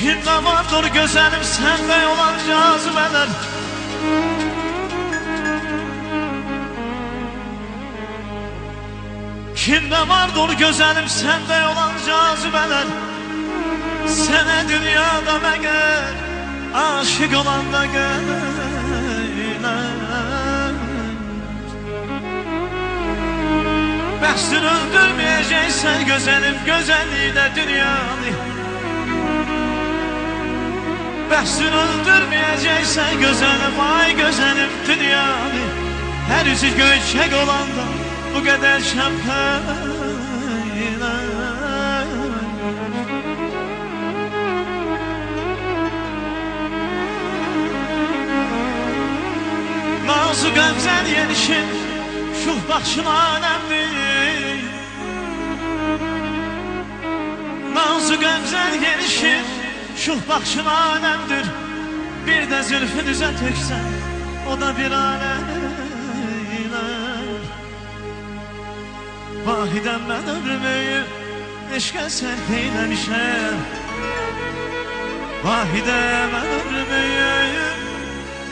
Kimde vardır güzelim sende olan cazibeler Kimde vardır güzelim sende olan cazibeler Sene dünyada ben gel Aşık olan da geyler Bəxsin öldürmeyeceksen güzelim güzelliğine dünyanı. Bəhsin öldürməyəcəksən gözəlim, ay gözəlim dünyanı. Hər üzü göyçək olanda bu qədər şəmpəyinə Nazı qəmzən yenişin, şuh başına nəmdir Nazı qəmzən yenişin Şu bakışın alemdir. Bir de zülfü düze töksen O da bir alemler Vahiden ben ömrümü Eşken sen değilmişem Vahide ben ömrümü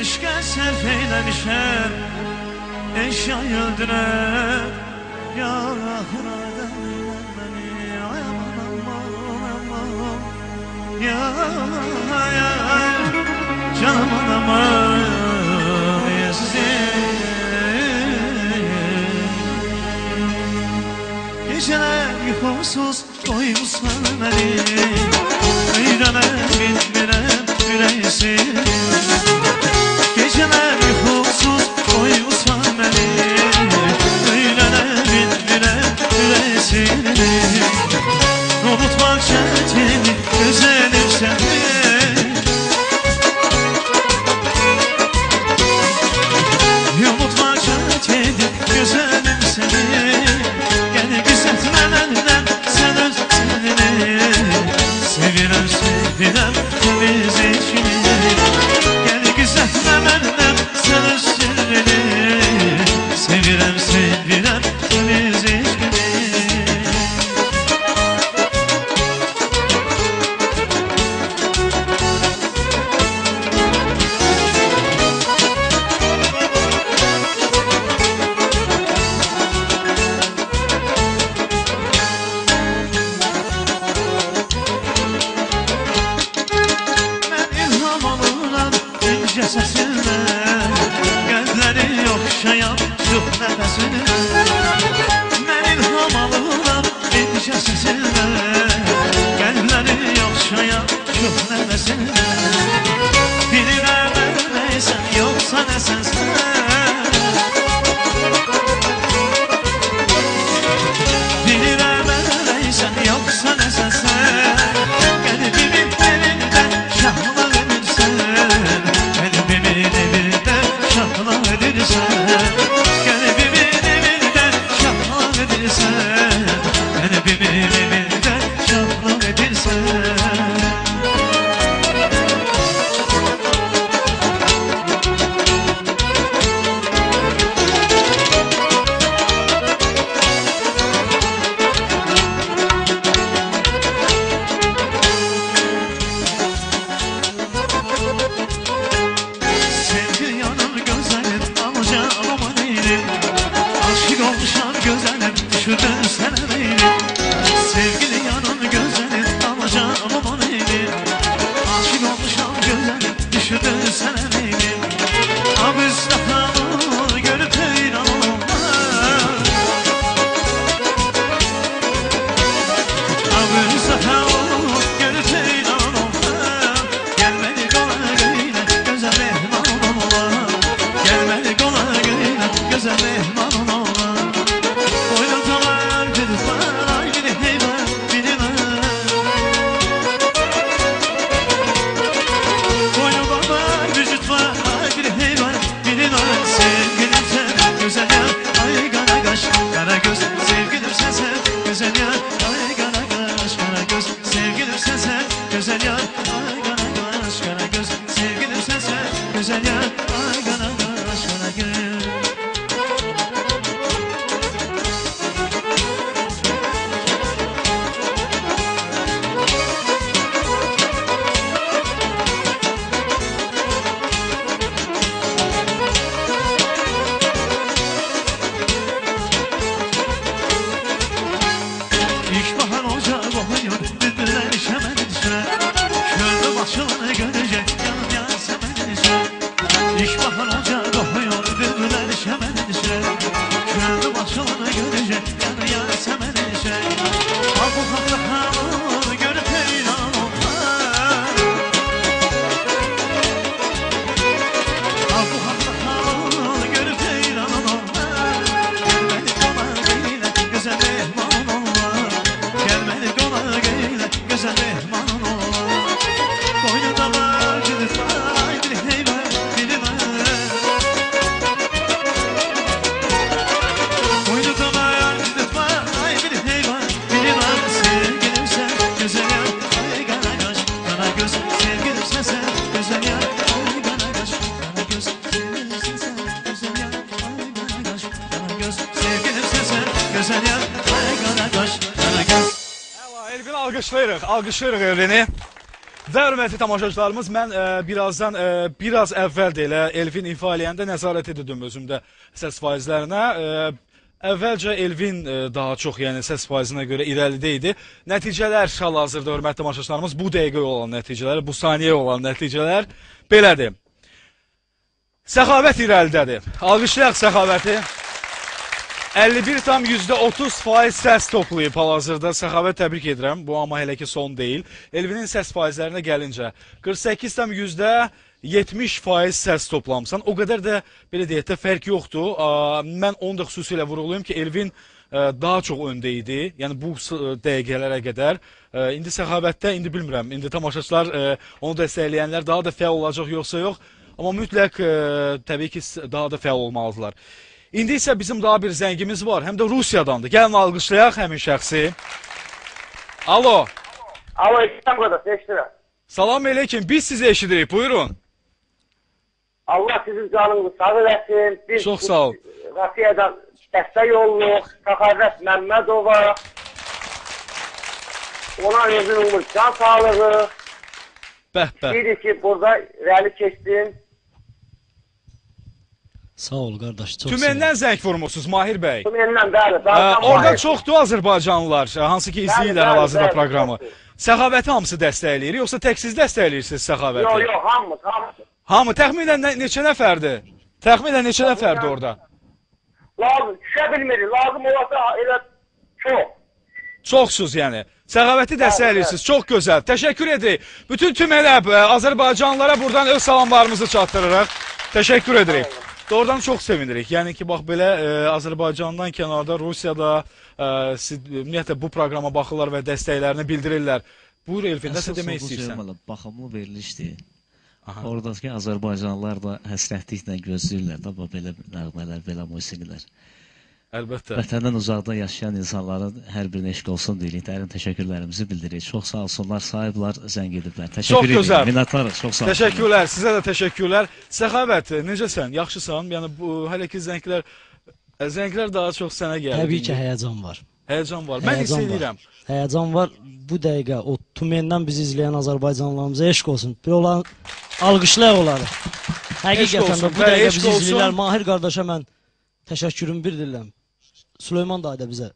Eşken sen eylemişem. Eşyayı öldüren Yar ahırar Geceler yuhusuz doymusan beni Meydana bin veren yüreğsin Geceler səsinlə Gözləri yoxşayan zührə rəzini alqışlayırıq, alqışlayırıq Elvini. Və hörmətli tamaşaçılarımız, mən ə, birazdan ə, biraz əvvəl də elə Elvin ifa eləyəndə nəzarət edirdim özümdə səs faizlərinə. Ə, Əvvəlcə Elvin e, daha çox, yəni səs faizinə görə irəlidə idi. Nəticələr hal-hazırda hörmətli tamaşaçılarımız bu dəqiqə olan nəticələr, bu saniyə olan nəticələr belədir. Səxavət irəlidədir. Alqışlayaq Səxavəti. 51,30 faiz səs toplayıb hal-hazırda. Səxavət təbrik edirəm. Bu amma hələ ki son deyil. Elvinin səs faizlərinə gəlincə 48,30 70% səs toplamısan. O qədər də belə deyək də fərq yoxdur. Mən onu da xüsusilə vurğulayım ki, Elvin daha çox öndə idi. Yəni bu dəqiqələrə qədər. İndi səxavətdə indi bilmirəm. İndi tamaşaçılar onu dəstəkləyənlər daha da fəal olacaq yoxsa yox. Amma mütləq təbii ki, daha da fəal olmalıdılar. İndi isə bizim daha bir zəngimiz var. Həm də Rusiyadandır. Gəlin alqışlayaq həmin şəxsi. Alo. Alo, eşidirəm qardaş, eşidirəm. Salam eləkin, biz sizi eşidirik, buyurun. Allah sizin canınızı sağ eləsin. Biz Çox sağ ol. Rusiyadan dəstək yolluq, Səxavət Məmmədova. Ona özün umur can sağlığı. Bəh, bəh. Deyirik ki, burada rəli keçsin. Sağ ol qardaş, çox Tümendən zəng vurmusunuz Mahir bəy. Tümenden bəli. Ə, orada Mahir. çoxdur Azərbaycanlılar, hansı ki izləyirlər bəli, hal-hazırda bəli, proqramı. Səxavəti hamısı dəstəkləyir, yoxsa tək siz dəstəkləyirsiniz Səxavəti? Yox, yox, hamımız, hamımız. Hamı təxminən nə, neçə nəfərdir? Təxminən neçə nəfərdir orada? Lazım, düşə bilmirik. Lazım olasa elə çox. Çoxsuz yəni. Səxavəti dəstəkləyirsiniz. Çox gözəl. Təşəkkür edirik. Bütün tümələ, ə, Azərbaycanlılara buradan öz salamlarımızı çatdırırıq. Təşəkkür edirik. Doğrudan çox sevinirik. Yəni ki, bax belə ə, Azərbaycandan kənarda Rusiyada ə, siz, ümumiyyətlə bu proqrama baxırlar və dəstəklərini bildirirlər. Buyur Elfin, nəsə demək istəyirsən? Valla baxımlı verilişdir. Aha. Oradakı Azərbaycanlılar da həsrətliklə gözləyirlər də bu belə nəğmələr, belə musiqilər. Əlbəttə. Vətəndən uzaqda yaşayan insanların hər birinə eşq olsun deyirik. Dərin təşəkkürlərimizi bildiririk. Çox sağ olsunlar, sahiblər zəng ediblər. Çox Təşəkkür gözəl. edirəm. Minnətdarıq. Çox sağ olun. Təşəkkürlər, sizə də təşəkkürlər. Səxavət, necəsən? Yaxşısan? Yəni bu hələ ki zənglər zənglər daha çox sənə gəldi. Təbii ki, həyəcan var. Həyəcan var. Mən hiss edirəm. Həyəcan var. Bu dəqiqə o Tumendən bizi izləyən Azərbaycanlılarımıza eşq olsun. Bir olan alqışlayaq onları. Həqiqətən də bu dəqiqə bizi izləyirlər. Mahir qardaşa mən təşəkkürümü bildirirəm. Süleyman da da bizə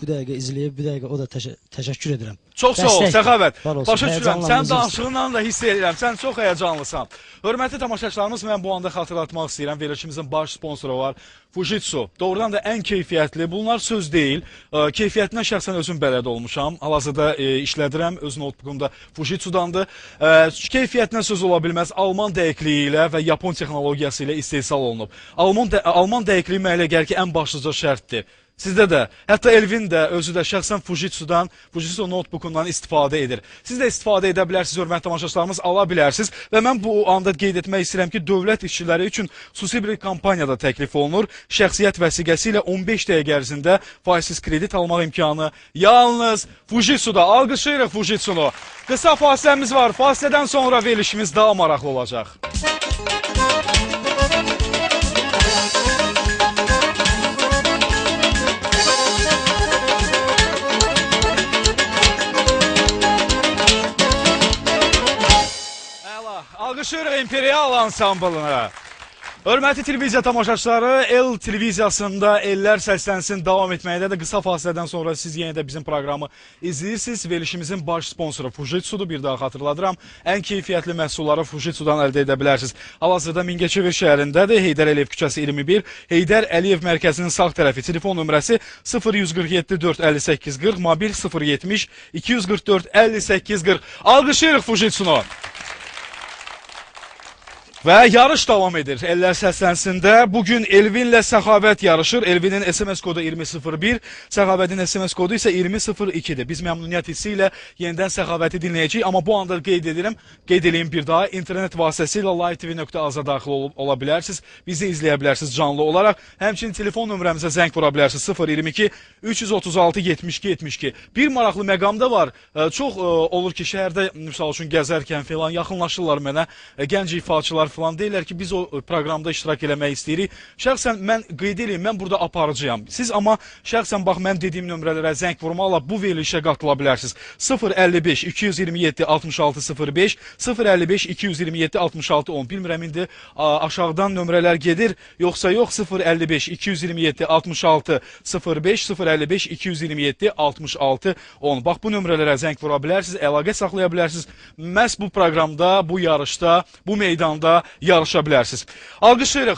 bu dəqiqə izləyib, bu dəqiqə o da təşə təşəkkür edirəm. Çox sağ ol. Səxavət. Başa düşürəm. Sən danışığından da hiss edirəm. Sən çox həyəcanlısan. Hörmətli tamaşaçılarımız, mən bu anda xatırlatmaq istəyirəm. Verilişimizin baş sponsoru var. Fujitsu. Doğrudan da ən keyfiyyətli. Bunlar söz deyil. Ə, Keyfiyyətinə şəxsən özüm bələd olmuşam. Hal-hazırda e, işlədirəm. Öz notebook'umda Fujitsu'dandır. Ə, Keyfiyyətinə söz ola bilməz. Alman dəqiqliyi ilə və Yapon texnologiyası ilə istehsal olunub. Alman də, Alman dəqiqliyi mənə elə gəlir ki, ən başlıca şərtdir. Sizdə də, hətta Elvin də özü də şəxsən Fujitsu-dan, Fujitsu notebookundan istifadə edir. Siz də istifadə edə bilərsiniz, hörmətli tamaşaçılarımız, ala bilərsiniz və mən bu anda qeyd etmək istəyirəm ki, dövlət işçiləri üçün xüsusi bir kampaniyada təklif olunur. Şəxsiyyət vəsiqəsi ilə 15 dəqiqə ərzində faizsiz kredit almaq imkanı yalnız Fujitsu-da. Alqışlayırıq Fujitsu-nu. Qısa fasiləmiz var. Fasilədən sonra verilişimiz daha maraqlı olacaq. Əla, alqışlayırıq İmperial ansamblını. Hörmətli televiziya tamaşaçıları, El televiziyasında Ellər səslənsin davam etməkdədir. Qısa fasilədən sonra siz yenə də bizim proqramı izləyirsiniz. Verilişimizin baş sponsoru Fujitsu-dur. Bir daha xatırladıram. Ən keyfiyyətli məhsulları Fujitsu-dan əldə edə bilərsiniz. Hal-hazırda Mingəçevir şəhərindədir. Heydər Əliyev küçəsi 21. Heydər Əliyev mərkəzinin sağ tərəfi. Telefon nömrəsi 0147 458 40, mobil 070 244 58 40. Alqışlayırıq Fujitsu-nu. Və yarış davam edir. Ellər səslənsində. Bugün Elvinlə Səxavət yarışır. Elvinin SMS kodu 2001, Səxavətin SMS kodu isə 2002-dir. Biz məmnuniyyət hissi ilə yenidən Səxavəti dinləyəcəyik, amma bu anda qeyd edirəm, qeyd edeyim bir daha, internet vasitəsilə livetv.az-a daxil ol ola bilərsiniz. Bizi izləyə bilərsiniz canlı olaraq. Həmçinin telefon nömrəmizə zəng vura bilərsiniz 022 336 72 72. Bir maraqlı məqam da var. Ə, Çox ə, olur ki, şəhərdə misal üçün gəzərkən filan yaxınlaşırlar mənə gənc ifaçılar filan deyirlər ki, biz o ə, proqramda iştirak eləmək istəyirik. Şəxsən mən qeyd edeyim, mən burada aparıcıyam. Siz amma şəxsən bax mən dediyim nömrələrə zəng vurmaqla bu verilişə qatıla bilərsiniz. 055 227 6605 055 227 66 10. Bilmirəm indi aşağıdan nömrələr gedir, yoxsa yox 055 227 66 05 055 227 66 10. Bax bu nömrələrə zəng vura bilərsiniz, əlaqə saxlaya bilərsiniz. Məhz bu proqramda, bu yarışda, bu meydanda yarışa bilərsiniz. Alqışlayırıq.